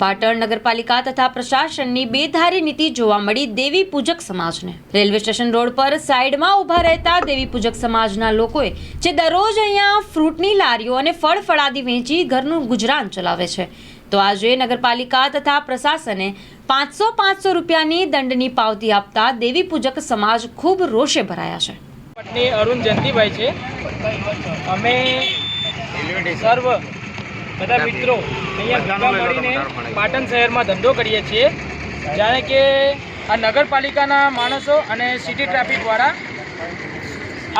પાટણ નગરપાલિકા તથા પ્રશાસનની બેધારી નીતિ જોવા મળી દેવી પૂજક સમાજને. રેલવે સ્ટેશન રોડ પર સાઈડમાં ઊભા રહેતા દેવી પૂજક સમાજના લોકોએ જે દરરોજ અહીંયા ફ્રૂટની લારીઓ અને ફળ ફળાદી વેચી ઘરનું ગુજરાન ચલાવે છે. તો આજે નગરપાલિકા તથા પ્રશાસને પાંચસો પાંચસો રૂપિયાની દંડની પાવતી આપતા દેવી પૂજક સમાજ ખૂબ રોષે ભરાયા છે. પત્ની અરુણ જયંતિભાઈ છે. અમે સર્વ બધા મિત્રો અહીંયા ભેગા મળીને પાટણ શહેરમાં ધંધો કરીએ છીએ. જાણે કે આ નગરપાલિકાના માણસો અને સિટી ટ્રાફિકવાળા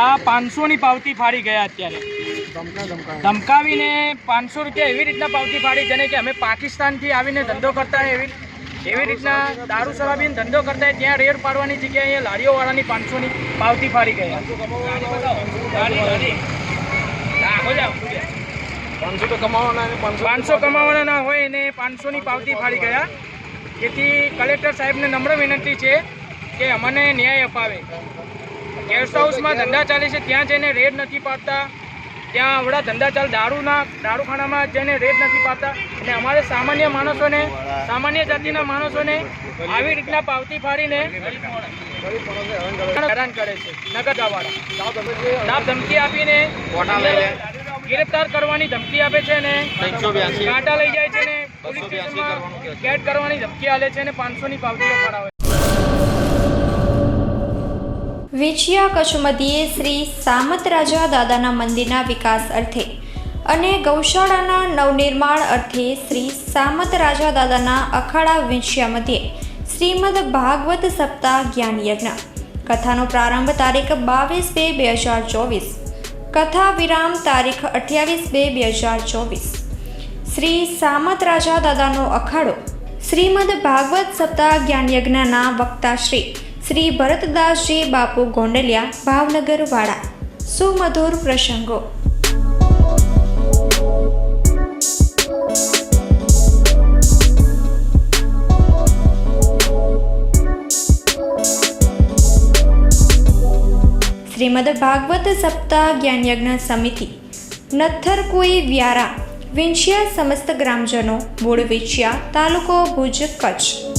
આ પાંચસોની પાવતી ફાડી ગયા અત્યારે. ધમકાવીને પાંચસો રૂપિયા એવી રીતના પાવતી ફાડી જેને કે અમે પાકિસ્તાનથી આવીને ધંધો કરતા એવી એવી રીતના દારૂ શરાબીને ધંધો કરતા ત્યાં રેડ પાડવાની જગ્યાએ અહીંયા લારીઓવાળાની પાંચસોની પાવતી ફાડી ગયા. પાંચસો કમાવાના ના હોય એને પાંચસોની પાવતી ફાડી ગયા. જેથી કલેક્ટર સાહેબને નમ્ર વિનંતી છે કે અમને ન્યાય અપાવે. ગેસ્ટ હાઉસમાં ધંધા ચાલે છે ત્યાં જઈને રેડ નથી પાડતા. ત્યાં આવડા ધંધા ચાલ દારૂના દારૂખાનામાં જઈને રેડ નથી પાડતા. અને અમારે સામાન્ય માણસોને સામાન્ય જાતિના માણસોને આવી રીતના પાવતી ફાડીને હેરાન કરે છે નગરવાળા ધમકી આપીને ગિરફ્તાર કરવાની ધમકી આપે છે ને કાંટા લઈ જાય છે ને પોલીસ સ્ટેશનમાં કેદ કરવાની ધમકી આલે છે ને પાંચસોની પાવતીઓ ફરાવે વિછિયા કચ્છ શ્રી સામતરાજા દાદાના મંદિરના વિકાસ અર્થે અને ગૌશાળાના નવનિર્માણ અર્થે શ્રી સામત રાજા દાદાના અખાડા વિંછિયા મધ્યે શ્રીમદ ભાગવત સપ્તાહ જ્ઞાન યજ્ઞ કથાનો પ્રારંભ તારીખ બાવીસ બે બે હજાર ચોવીસ. કથા વિરામ તારીખ અઠ્યાવીસ બે બે હજાર ચોવીસ. શ્રી સામત રાજા દાદાનો અખાડો, શ્રીમદ ભાગવત સપ્તાહ જ્ઞાન યજ્ઞના વક્તા શ્રી શ્રી ભરતદાસજી બાપુ ગોંડલિયા ભાવનગરવાળા સુમધુર પ્રસંગો. શ્રીમદ ભાગવત સપ્તાહ જ્ઞાનયજ્ઞ સમિતિ. નથર કોઈ વ્યારા. વિંછિયા સમસ્ત ગ્રામજનો, મૂળ વિંછિયા, તાલુકો ભુજ, કચ્છ.